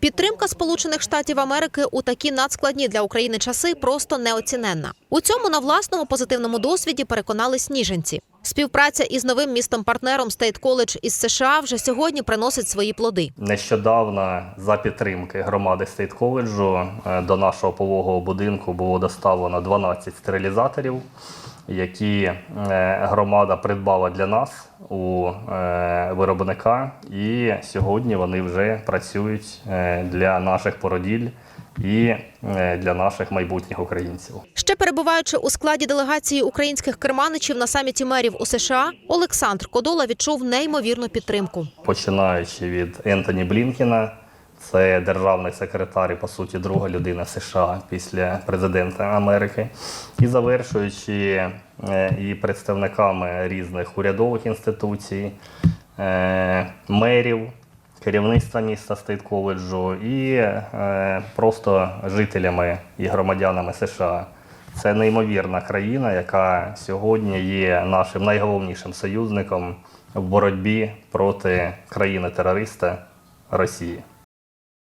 Підтримка Сполучених Штатів Америки у такі надскладні для України часи просто неоціненна. У цьому на власному позитивному досвіді переконались ніженці. Співпраця із новим містом-партнером Стейт Коледж із США вже сьогодні приносить свої плоди. Нещодавно за підтримки громади Стейт коледжу е, до нашого пологового будинку було доставлено 12 стерилізаторів, які е, громада придбала для нас у е, виробника. І сьогодні вони вже працюють е, для наших породіль і е, для наших майбутніх українців. Ще перебуваючи у складі делегації українських керманичів на саміті мерів у США, Олександр Кодола відчув неймовірну підтримку. починаючи від Ентоні Блінкіна, це державний секретар і, по суті, друга людина США після президента Америки, і завершуючи е, і представниками різних урядових інституцій, мерів, керівництва міста Стейт коледжу і е, просто жителями і громадянами США. Це неймовірна країна, яка сьогодні є нашим найголовнішим союзником в боротьбі проти країни-терориста Росії.